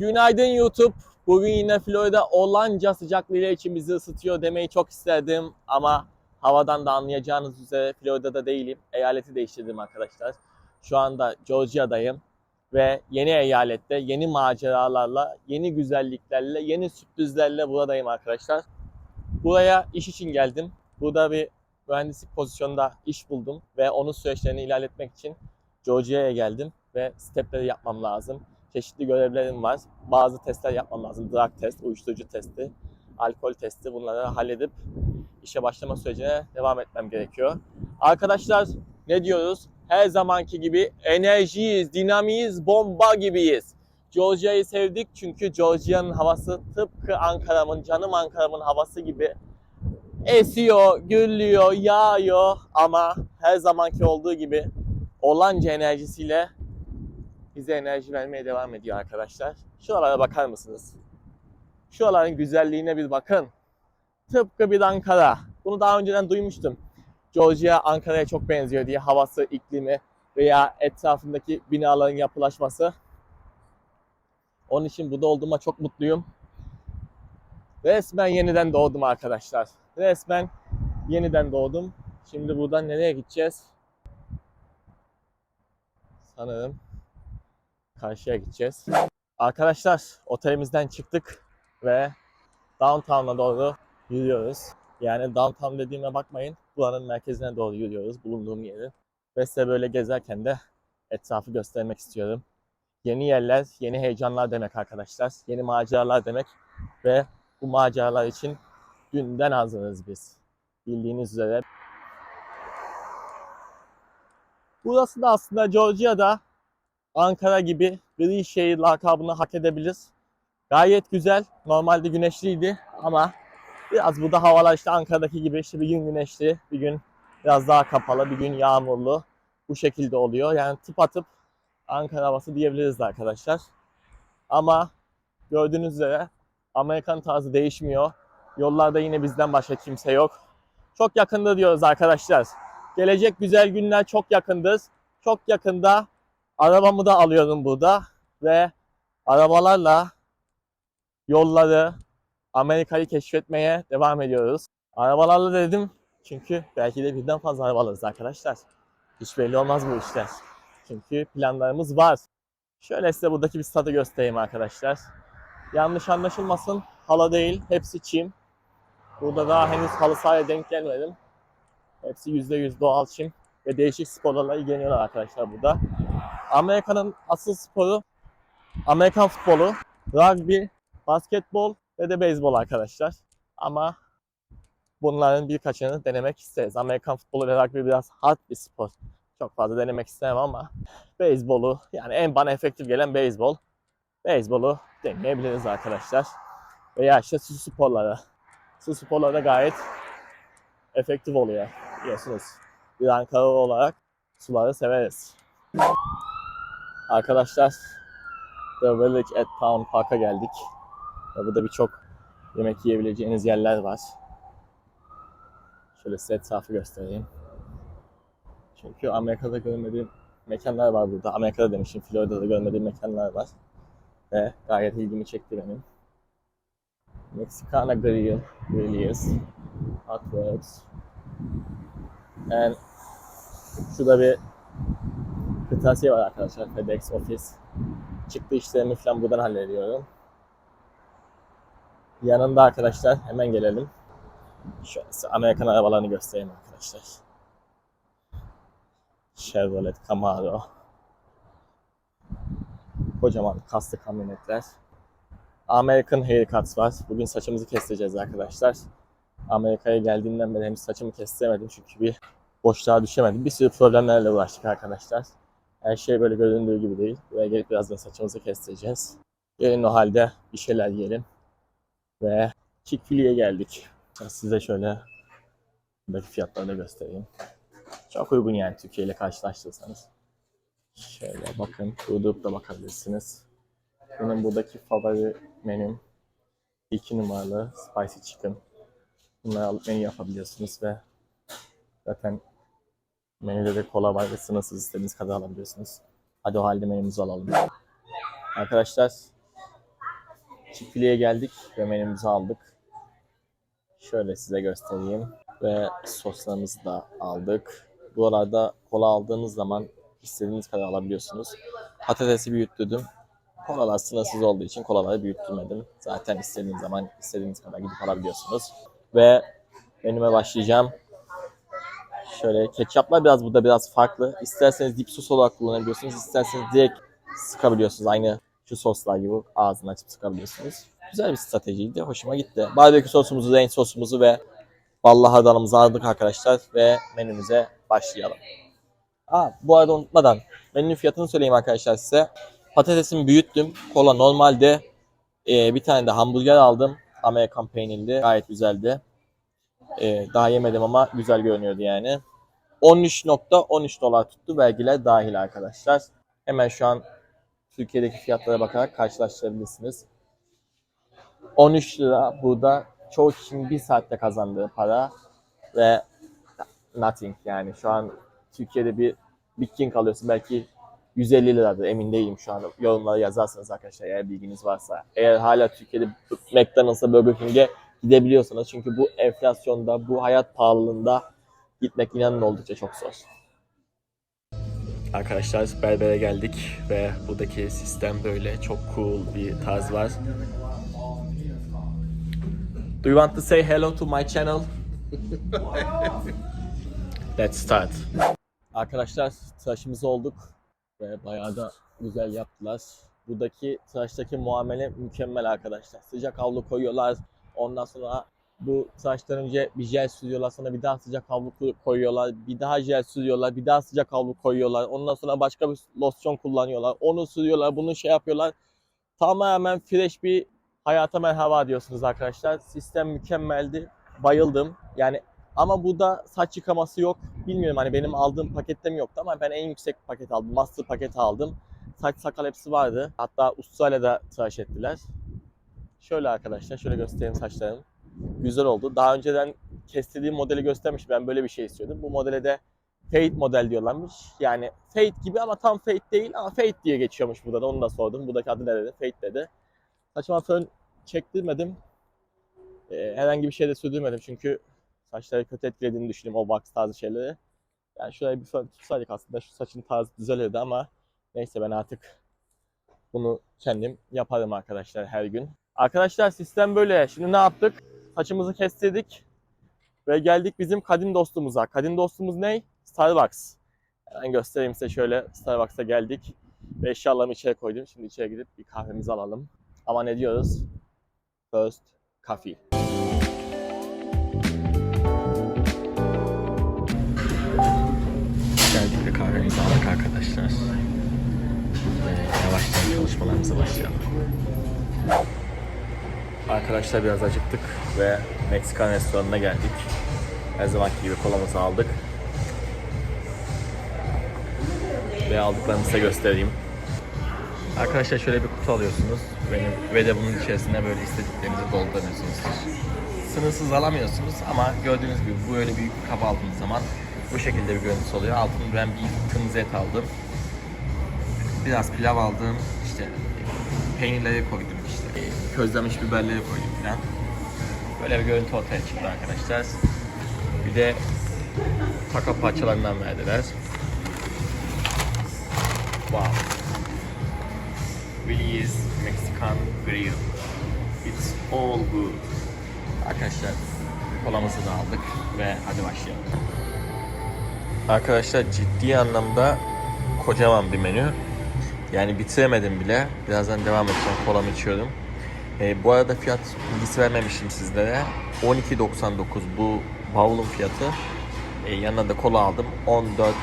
Günaydın YouTube. Bugün yine Florida olanca sıcaklığıyla içimizi ısıtıyor demeyi çok isterdim ama havadan da anlayacağınız üzere Florida'da değilim. Eyaleti değiştirdim arkadaşlar. Şu anda Georgia'dayım ve yeni eyalette yeni maceralarla, yeni güzelliklerle, yeni sürprizlerle buradayım arkadaşlar. Buraya iş için geldim. Burada bir mühendislik pozisyonunda iş buldum ve onun süreçlerini ilerletmek için Georgia'ya geldim ve stepleri yapmam lazım. Çeşitli görevlerim var. Bazı testler yapmam lazım. Drug test, uyuşturucu testi, alkol testi bunları halledip işe başlama sürecine devam etmem gerekiyor. Arkadaşlar ne diyoruz? Her zamanki gibi enerjiyiz, dinamiyiz, bomba gibiyiz. Georgia'yı sevdik çünkü Georgia'nın havası tıpkı Ankara'mın, canım Ankara'mın havası gibi esiyor, gürlüyor, yağıyor ama her zamanki olduğu gibi olanca enerjisiyle bize enerji vermeye devam ediyor arkadaşlar. Şuralara bakar mısınız? Şuraların güzelliğine bir bakın. Tıpkı bir Ankara. Bunu daha önceden duymuştum. Georgia Ankara'ya çok benziyor diye havası, iklimi veya etrafındaki binaların yapılaşması. Onun için burada olduğuma çok mutluyum. Resmen yeniden doğdum arkadaşlar. Resmen yeniden doğdum. Şimdi buradan nereye gideceğiz? Sanırım karşıya gideceğiz. Arkadaşlar otelimizden çıktık ve downtown'a doğru yürüyoruz. Yani downtown dediğime bakmayın. Buranın merkezine doğru yürüyoruz. Bulunduğum yeri. Ve size böyle gezerken de etrafı göstermek istiyorum. Yeni yerler, yeni heyecanlar demek arkadaşlar. Yeni maceralar demek. Ve bu maceralar için dünden hazırız biz. Bildiğiniz üzere. Burası da aslında Georgia'da Ankara gibi gri şehir lakabını hak edebilir. Gayet güzel. Normalde güneşliydi ama biraz burada havalar işte Ankara'daki gibi işte bir gün güneşli, bir gün biraz daha kapalı, bir gün yağmurlu. Bu şekilde oluyor. Yani tıpatıp Ankara havası diyebiliriz arkadaşlar. Ama gördüğünüz üzere Amerikan tarzı değişmiyor. Yollarda yine bizden başka kimse yok. Çok yakında diyoruz arkadaşlar. Gelecek güzel günler çok yakındır. Çok yakında arabamı da alıyorum burada ve arabalarla yolları Amerika'yı keşfetmeye devam ediyoruz. Arabalarla dedim çünkü belki de birden fazla araba alırız arkadaşlar. Hiç belli olmaz bu işler. Çünkü planlarımız var. Şöyle size buradaki bir stadı göstereyim arkadaşlar. Yanlış anlaşılmasın. Hala değil. Hepsi çim. Burada daha henüz halı sahaya denk gelmedim. Hepsi %100 doğal çim. Ve değişik sporlarla ilgileniyorlar arkadaşlar burada. Amerika'nın asıl sporu Amerikan futbolu, rugby, basketbol ve de beyzbol arkadaşlar. Ama bunların birkaçını denemek isteriz. Amerikan futbolu ve rugby biraz hard bir spor. Çok fazla denemek istemem ama beyzbolu yani en bana efektif gelen beyzbol. Beyzbolu deneyebiliriz arkadaşlar. Veya işte su sporları. Su sporları da gayet efektif oluyor biliyorsunuz. Bir Ankara olarak suları severiz. Arkadaşlar The Village at Town Park'a geldik. Burada birçok yemek yiyebileceğiniz yerler var. Şöyle size etrafı göstereyim. Çünkü Amerika'da görmediğim mekanlar var burada. Amerika'da demişim, Florida'da görmediğim mekanlar var. Ve gayet ilgimi çekti benim. Mexicana Grill, Grillies, Hot Works. And şurada bir kırtasiye var arkadaşlar. FedEx Office. Çıktı işlerimi falan buradan hallediyorum. Yanında arkadaşlar hemen gelelim. Şöyle Amerikan arabalarını göstereyim arkadaşlar. Chevrolet Camaro. Kocaman kaslı kamyonetler. American Haircuts var. Bugün saçımızı kestireceğiz arkadaşlar. Amerika'ya geldiğimden beri henüz saçımı kestiremedim çünkü bir boşluğa düşemedim. Bir sürü problemlerle uğraştık arkadaşlar. Her şey böyle göründüğü gibi değil. Buraya gelip birazdan saçımızı kestireceğiz. Gelin o halde bir şeyler yiyelim. Ve Chick-fil-A'ye geldik. Size şöyle buradaki fiyatları da göstereyim. Çok uygun yani Türkiye ile karşılaştırırsanız. Şöyle bakın, durdurup da bakabilirsiniz. Benim buradaki favori menüm 2 numaralı Spicy Chicken. Bunları alıp menü yapabiliyorsunuz ve zaten menüde de kola var ve sınırsız istediğiniz kadar alabiliyorsunuz. Hadi o halde menümüzü alalım. Arkadaşlar Çiftliğe geldik ve menümüzü aldık. Şöyle size göstereyim. Ve soslarımızı da aldık. Bu arada kola aldığınız zaman istediğiniz kadar alabiliyorsunuz. Patatesi büyüttürdüm. Kolalar sınırsız olduğu için kolaları büyüttürmedim. Zaten istediğiniz zaman istediğiniz kadar gidip alabiliyorsunuz. Ve menüme başlayacağım. Şöyle ketçaplar biraz burada biraz farklı. İsterseniz dip sos olarak kullanabiliyorsunuz. İsterseniz direkt sıkabiliyorsunuz. Aynı şu soslar gibi ağzını açıp sıkabiliyorsunuz. Güzel bir stratejiydi. Hoşuma gitti. Barbekü sosumuzu, renk sosumuzu ve ballı hardalımızı aldık arkadaşlar ve menümüze başlayalım. Aa, bu arada unutmadan menünün fiyatını söyleyeyim arkadaşlar size. Patatesimi büyüttüm. Kola normalde e, bir tane de hamburger aldım. Amerikan peynirli. Gayet güzeldi. E, daha yemedim ama güzel görünüyordu yani. 13.13 dolar tuttu vergiler dahil arkadaşlar. Hemen şu an Türkiye'deki fiyatlara bakarak karşılaştırabilirsiniz. 13 lira burada çoğu kişinin bir saatte kazandığı para ve nothing yani şu an Türkiye'de bir Big King alıyorsun belki 150 liradır emin değilim şu an yorumlara yazarsanız arkadaşlar eğer bilginiz varsa. Eğer hala Türkiye'de McDonald's'a Burger King'e gidebiliyorsanız çünkü bu enflasyonda bu hayat pahalılığında gitmek inanın oldukça çok zor. Arkadaşlar berbere geldik ve buradaki sistem böyle çok cool bir tarz var. Do you want to say hello to my channel? Let's start. Arkadaşlar tıraşımız olduk ve bayağı da güzel yaptılar. Buradaki tıraştaki muamele mükemmel arkadaşlar. Sıcak havlu koyuyorlar. Ondan sonra bu tıraştan önce bir jel sürüyorlar. Sonra bir daha sıcak havlu koyuyorlar. Bir daha jel sürüyorlar. Bir daha sıcak havlu koyuyorlar. Ondan sonra başka bir losyon kullanıyorlar. Onu sürüyorlar. Bunu şey yapıyorlar. Tamamen fresh bir hayata merhaba diyorsunuz arkadaşlar. Sistem mükemmeldi. Bayıldım. Yani ama burada saç yıkaması yok. Bilmiyorum hani benim aldığım pakette mi yoktu ama ben en yüksek paket aldım. Master paketi aldım. Saç sakal hepsi vardı. Hatta ustayla da tıraş ettiler. Şöyle arkadaşlar şöyle göstereyim saçlarım. Güzel oldu. Daha önceden kestirdiğim modeli göstermiş. Ben böyle bir şey istiyordum. Bu modele de Fade model diyorlarmış. Yani Fade gibi ama tam Fade değil ama Fade diye geçiyormuş burada da onu da sordum. Buradaki adı ne dedi? Fade dedi. Saçıma fön çektirmedim. Ee, herhangi bir şey de sürdürmedim çünkü saçları kötü etkilediğini düşündüm o wax tarzı şeyleri. Yani şuraya bir fön tutsaydık aslında şu saçın tarzı düzelirdi ama neyse ben artık bunu kendim yaparım arkadaşlar her gün. Arkadaşlar sistem böyle. Şimdi ne yaptık? Saçımızı kestirdik ve geldik bizim kadim dostumuza. Kadim dostumuz ne? Starbucks. Hemen göstereyim size şöyle Starbucks'a geldik ve eşyalarımı içeri koydum. Şimdi içeri gidip bir kahvemizi alalım. Ama ne diyoruz? First coffee. Geldik ve kahvemizi aldık arkadaşlar. Ve yavaştan çalışmalarımıza başlayalım. Arkadaşlar biraz acıktık ve Meksikan restoranına geldik. Her zamanki gibi kolamızı aldık. Ve aldıklarımı size göstereyim. Arkadaşlar şöyle bir kutu alıyorsunuz benim ve de bunun içerisine böyle istediklerinizi dolduruyorsunuz. Sınırsız alamıyorsunuz ama gördüğünüz gibi bu öyle büyük bir kap aldığınız zaman bu şekilde bir görüntüsü oluyor. Altını ben bir kırmızı et aldım. Biraz pilav aldım. İşte peynirleri koydum işte. Közlenmiş biberleri koydum falan. Böyle bir görüntü ortaya çıktı arkadaşlar. Bir de taco parçalarından verdiler. Wow. Really is Mexican grill. It's all good. Arkadaşlar kolamızı da aldık ve hadi başlayalım. Arkadaşlar ciddi anlamda kocaman bir menü. Yani bitiremedim bile. Birazdan devam edeceğim. Kolamı içiyorum. Ee, bu arada fiyat bilgisi vermemişim sizlere. 12.99 bu bavulun fiyatı. Ee, yanına da kola aldım. 14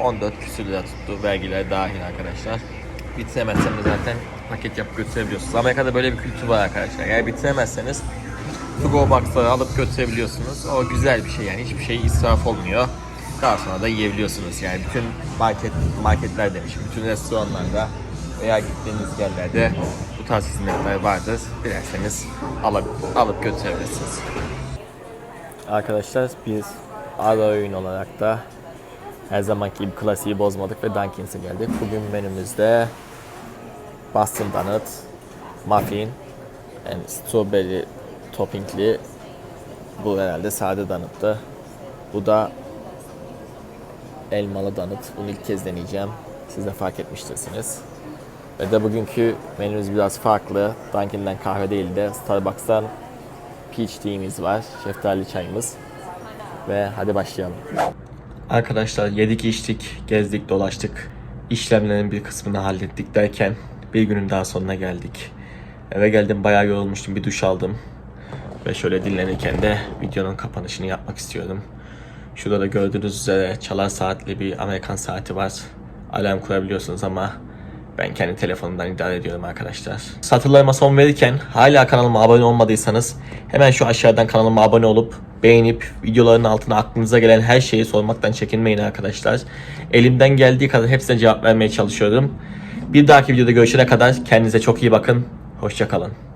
on- 14 küsür lira tuttu. Vergiler dahil arkadaşlar. Bitiremezsem de zaten paket yapıp götürebiliyorsunuz. Amerika'da böyle bir kültür var arkadaşlar. Eğer bitiremezseniz to go box'ları alıp götürebiliyorsunuz. O güzel bir şey yani. Hiçbir şey israf olmuyor. Daha sonra da yiyebiliyorsunuz. Yani bütün market marketler demiş, bütün restoranlarda veya gittiğiniz yerlerde bu tarz hizmetler vardır. Dilerseniz alıp, alıp götürebilirsiniz. Arkadaşlar biz ara öğün olarak da her zamanki gibi klasiği bozmadık ve Dunkin's'e geldik. Bugün menümüzde Boston Donut, Muffin Yani strawberry toppingli bu herhalde sade danıttı. Bu da elmalı danıt. Bunu ilk kez deneyeceğim. Siz de fark etmiştirsiniz. Ve de bugünkü menümüz biraz farklı. Dunkin'den kahve değil de Starbucks'tan peach tea'miz var. Şeftali çayımız. Ve hadi başlayalım. Arkadaşlar yedik içtik, gezdik dolaştık. İşlemlerin bir kısmını hallettik derken bir günün daha sonuna geldik. Eve geldim bayağı yorulmuştum bir duş aldım. Ve şöyle dinlenirken de videonun kapanışını yapmak istiyorum. Şurada da gördüğünüz üzere çalar saatli bir Amerikan saati var. Alarm kurabiliyorsunuz ama ben kendi telefonumdan idare ediyorum arkadaşlar. Satırlarıma son verirken hala kanalıma abone olmadıysanız hemen şu aşağıdan kanalıma abone olup beğenip videoların altına aklınıza gelen her şeyi sormaktan çekinmeyin arkadaşlar. Elimden geldiği kadar hepsine cevap vermeye çalışıyorum. Bir dahaki videoda görüşene kadar kendinize çok iyi bakın. Hoşçakalın.